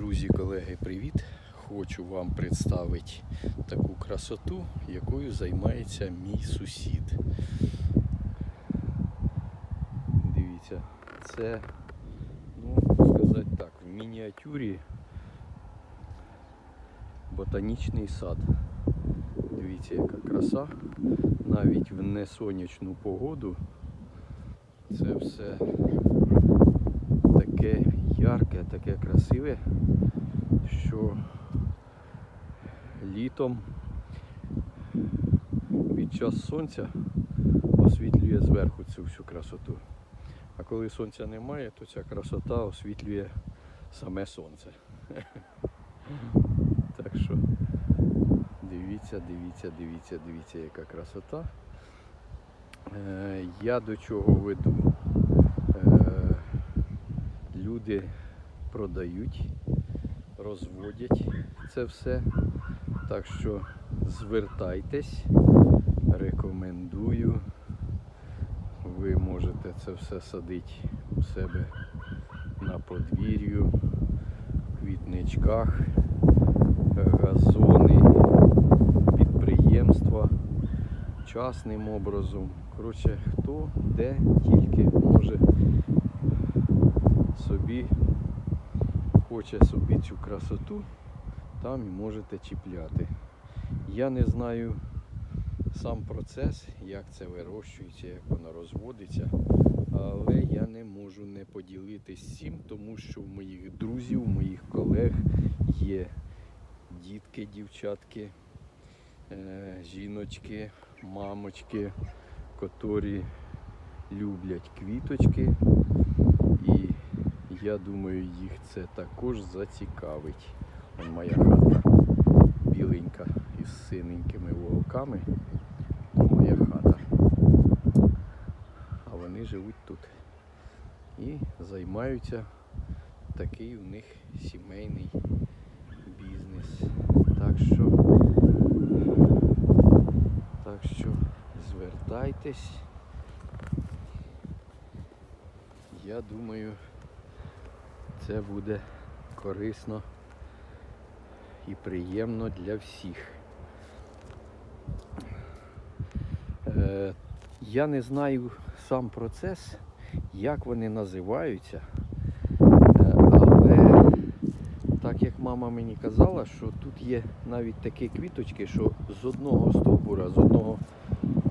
Друзі, колеги, привіт! Хочу вам представити таку красоту, якою займається мій сусід. Дивіться, це, ну, сказати так, в мініатюрі ботанічний сад. Дивіться, яка краса. Навіть в несонячну погоду це все ярке, таке красиве, що літом під час сонця освітлює зверху цю всю красоту. А коли сонця немає, то ця красота освітлює саме сонце. Так що дивіться, дивіться, дивіться, дивіться, яка красота. Е, Я до чого веду? Е, Люди продають, розводять це все. Так що звертайтесь, рекомендую. Ви можете це все садити у себе на подвір'ю, в квітничках, газони, підприємства, частним образом. Коротше, хто де тільки може собі хоче собі цю красоту, там і можете чіпляти. Я не знаю сам процес, як це вирощується, як воно розводиться, але я не можу не поділитись цим, тому що в моїх друзів, у моїх колег є дітки, дівчатки, е, жіночки, мамочки, котрі люблять квіточки. Я думаю, їх це також зацікавить. Вон моя хата біленька із синенькими вуголками. То моя хата. А вони живуть тут. І займаються такий у них сімейний бізнес. Так що, так що звертайтесь. Я думаю, це буде корисно і приємно для всіх. Е, я не знаю сам процес, як вони називаються, Е, але так як мама мені казала, що тут є навіть такі квіточки, що з одного стовбура, з одного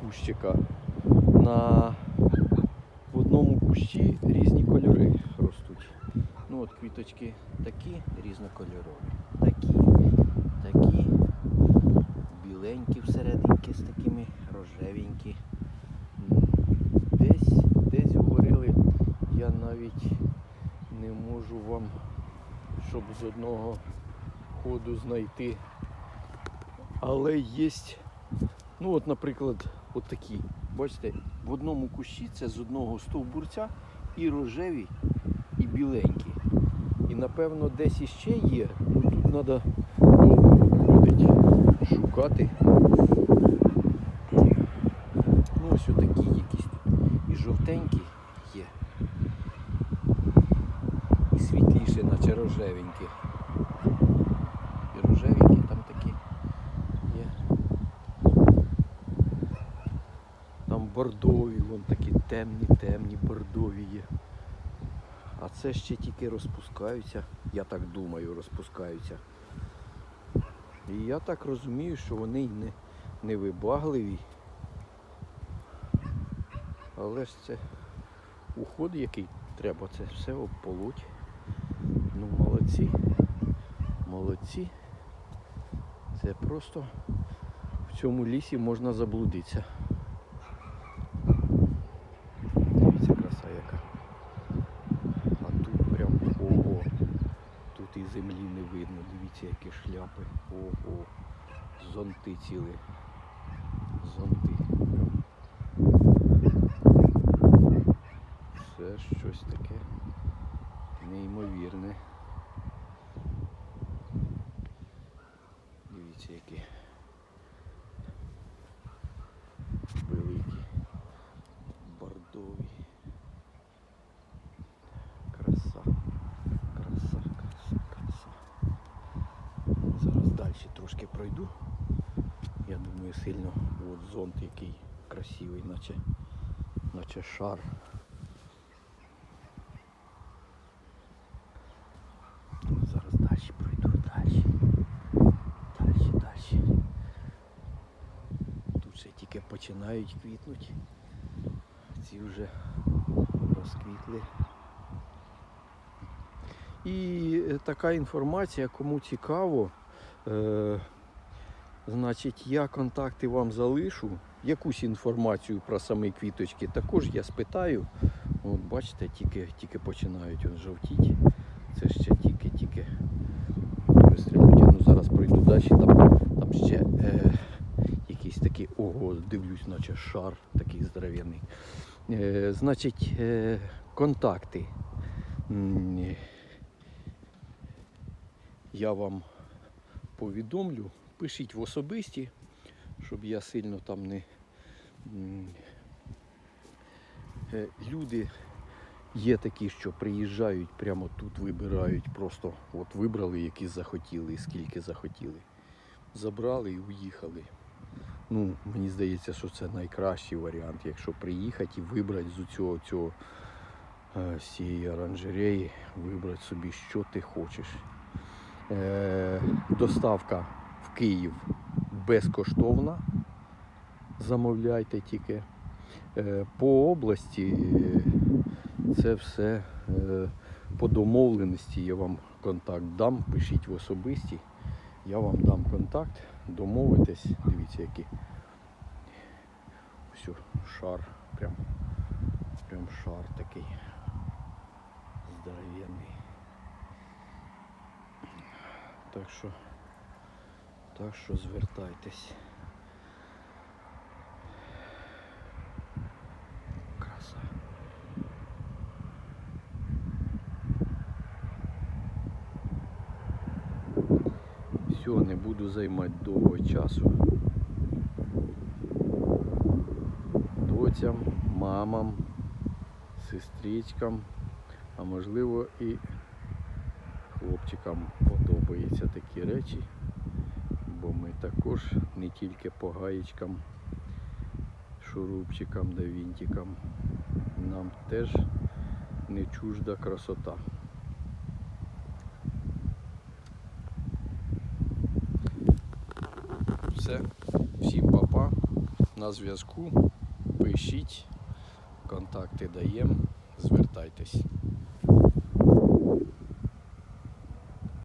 кущика на в одному кущі різні кольори квіточки такі різнокольорові, такі, такі, біленькі всерединки з такими рожевенькі. Десь, десь говорили, я навіть не можу вам, щоб з одного ходу знайти. Але є, ну от, наприклад, от. Бачите, в одному кущі це з одного стовбурця і рожеві, і біленькі. Напевно десь іще є. Ну тут треба ходити, шукати. Ну ось отакі якісь. І жовтенькі є. І світліше, наче рожевенькі. І рожевенькі там такі є. Там бордові, вон такі темні, темні бордові є. А це ще тільки розпускаються. Я так думаю, розпускаються. І я так розумію, що вони не, не вибагливі. Але ж це уход, який треба, це все обполоть. Ну молодці. Молодці. Це просто в цьому лісі можна заблудитися. Дивіться, краса яка. А тут прям ого. Тут і землі не видно. Дивіться, які шляпи. Ого. Зонти ціли. Зонти. Це щось таке неймовірне. Дивіться, які великі, бордові. Краса, краса, краса, краса. Трошки пройду. Я думаю, сильно от зонт який красивий, наче, наче шар. Зараз далі пройду, далі. Далі, далі. Тут ще тільки починають квітнути. Ці вже розквітли. І така інформація, кому цікаво, е, значить, я контакти вам залишу. Якусь інформацію про самі квіточки також я спитаю. От бачите, тільки, тільки починають он жовтіти. Це ще тільки-тільки вистрілюють. Ну зараз пройду далі, там, там ще е, якийсь такий, ого, дивлюсь, наче шар такий здоров'яний. Е, значить, е, контакти. Я вам повідомлю. Пишіть в особисті, щоб я сильно там не. е, Люди є такі, що приїжджають прямо тут, вибирають, просто от вибрали, які захотіли, скільки захотіли. Забрали і уїхали. Ну, мені здається, що це найкращий варіант, якщо приїхати і вибрати з цього, цього е, цієї оранжереї, вибрати собі, що ти хочеш. Е, доставка в Київ безкоштовна. Замовляйте тільки. Е, по області е, це все по домовленості. Я вам контакт дам, пишіть в особисті. Я вам дам контакт, домовитесь. Дивіться, який все, шар, прям, прям шар такий здоровенний. Так що, так що звертайтесь. Краса. Все, не буду займати довго часу. Доцям, мамам, сестричкам, а можливо і хлопчикам подобаються такі речі, бо ми також не тільки по гаєчкам, шурупчикам да вінтикам. Нам теж не чужда красота. Все, всім папа, на зв'язку. Пишіть, контакти даємо, звертайтесь.